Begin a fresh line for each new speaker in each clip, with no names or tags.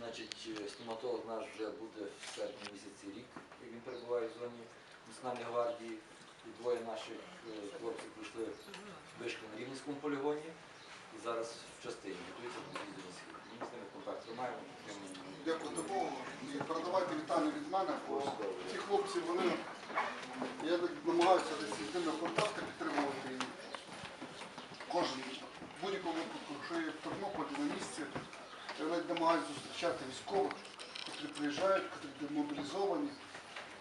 Значить, е, стоматолог наш вже буде в серпні місяці рік, як він перебуває в зоні Національної гвардії. І двоє наших е, хлопців пройшли вишки на Рівненському полігоні і зараз в частині готуються до на схід. Ми з ними контакт тримаємо.
Дякую Богу. І передавайте вітання від мене, бо ці хлопці, вони, я намагаюся десь з ними контакти підтримувати. І Кожен в будь-якому випадку, що є в Тернополі на місці, я навіть намагаюся зустрічати військових, котрі приїжджають, котрі демобілізовані.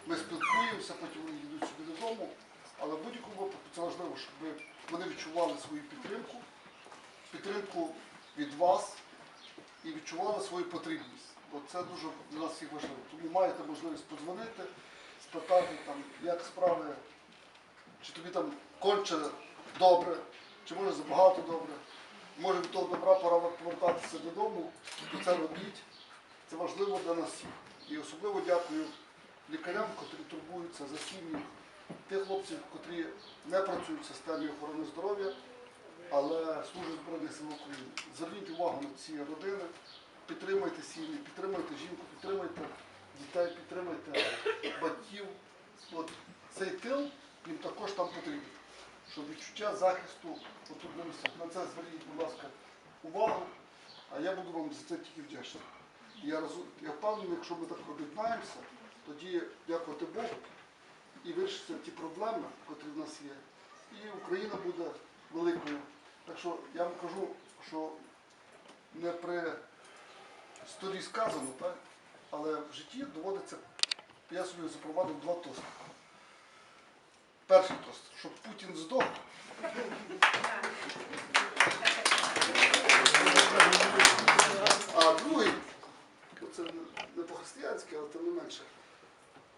Ми спілкуємося, потім вони їдуть собі додому. Але в будь-якому випадку це важливо, щоб вони відчували свою підтримку, підтримку від вас і відчували свою потрібність. Бо це дуже для нас всіх важливо. Тому маєте можливість подзвонити, спитати, там, як справи, чи тобі там конче добре, чи може забагато добре. Може від того добра пора повертатися додому, то це робіть. Це важливо для нас. І особливо дякую лікарям, котрі турбуються за сім'ї тих хлопців, котрі не працюють в системі охорони здоров'я, але служать Збройних сил України. Зверніть увагу на ці родини, підтримайте сім'ї, підтримайте жінку, підтримайте дітей, підтримайте батьків. От цей тил їм також там потрібен. Щоб відчуття захисту отут на. Це зверніть, будь ласка, увагу, а я буду вам за це тільки вдячний. Я, я впевнений, якщо ми так об'єднаємося, тоді дякувати Богу і вирішаться ті проблеми, які в нас є. І Україна буде великою. Так що я вам кажу, що не при столі сказано, так? але в житті доводиться, я собі запровадив два тости. Перший тост, щоб Путін здох. А другий, це не по-християнськи, але тим не менше.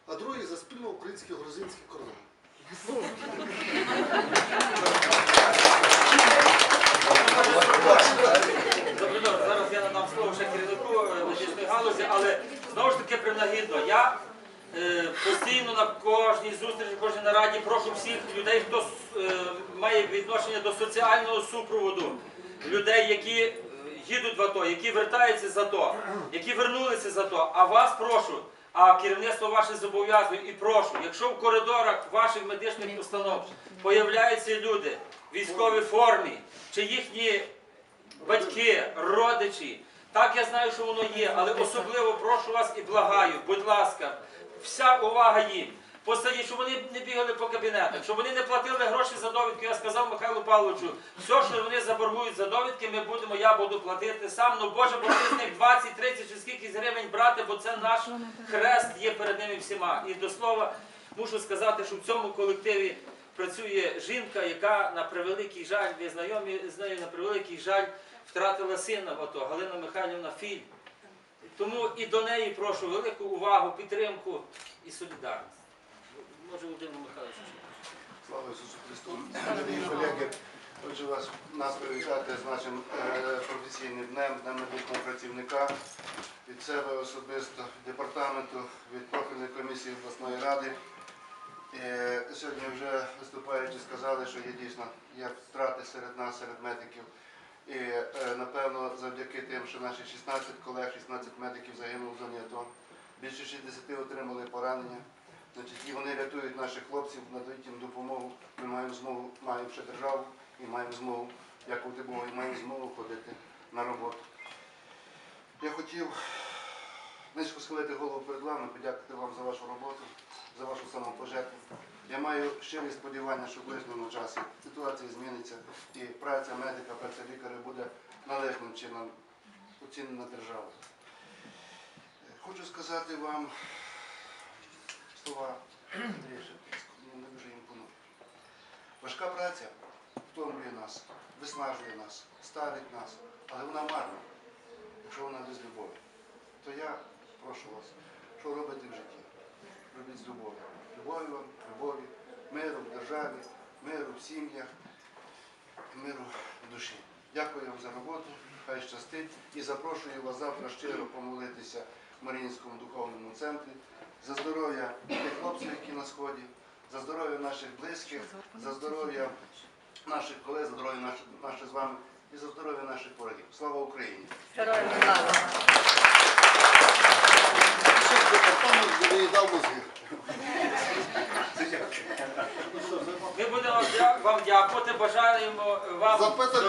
А другий за спільно український грузинський кордон.
Зараз я надам слово ще керівнику медичної галузі, але знову ж таки принагідно. Я постійно на кожній зустрічі, кожній нараді прошу всіх людей, хто е, має відношення до соціального супроводу, людей, які е, їдуть в АТО, які вертаються з АТО, які вернулися з АТО. А вас прошу, а керівництво ваше зобов'язує і прошу, якщо в коридорах ваших медичних установ появляються люди в військовій формі, чи їхні батьки, родичі. Так я знаю, що воно є, але особливо прошу вас і благаю, будь ласка, вся увага їм. Посадіть, щоб вони не бігали по кабінетах, щоб вони не платили гроші за довідки. Я сказав Михайлу Павловичу, все, що вони заборгують за довідки, ми будемо, я буду платити сам. Ну Боже, бо з них 20, 30 чи скільки гривень брати, бо це наш хрест є перед ними всіма. І до слова мушу сказати, що в цьому колективі працює жінка, яка на превеликий жаль, ви знайомі з нею на превеликий жаль втратила сина в АТО, Галина Михайлівна Філь. Тому і до неї прошу велику увагу, підтримку і солідарність. Може, Володимир Михайлович.
Слава Ісусу Христу! Дорогі колеги, хочу вас нас привітати з нашим е, професійним днем, днем медичного працівника від себе особисто, від департаменту, від профільної комісії обласної ради. Е, Сьогодні вже виступаючи сказали, що є дійсно є втрати серед нас, серед медиків. І е, напевно завдяки тим, що наші 16 колег, 16 медиків загинули в зоні АТО, більше 60 отримали поранення. Значить, і вони рятують наших хлопців, надають їм допомогу. Ми маємо змогу, маємо ще державу і маємо змогу, дякувати Богу, і маємо змогу ходити на роботу. Я хотів низько схилити голову перед вами, подякувати вам за вашу роботу, за вашу самопожертву. Я маю щирі сподівання, що в ближньому часі ситуація зміниться і праця медика, праця лікаря буде належним чином оцінена державою. Хочу сказати вам слова Андрія Шептицького, мені дуже імпонують. Важка праця втомлює нас, виснажує нас, ставить нас, але вона марна, якщо вона без любові. То я прошу вас, що робите в житті? Робіть з любов'ю. Любові вам, любові, миру в державі, миру в сім'ях, миру в душі. Дякую вам за роботу, хай щастить і запрошую вас завтра щиро помолитися в Маріїнському духовному центрі за здоров'я тих хлопців, які на сході, за здоров'я наших близьких, за здоров'я наших колег, за здоров'я наше, наше з вами і за здоров'я наших ворогів. Слава Україні!
Героям!
Ще.
Ми будемо вам дякувати, бажаємо вам.
Запитати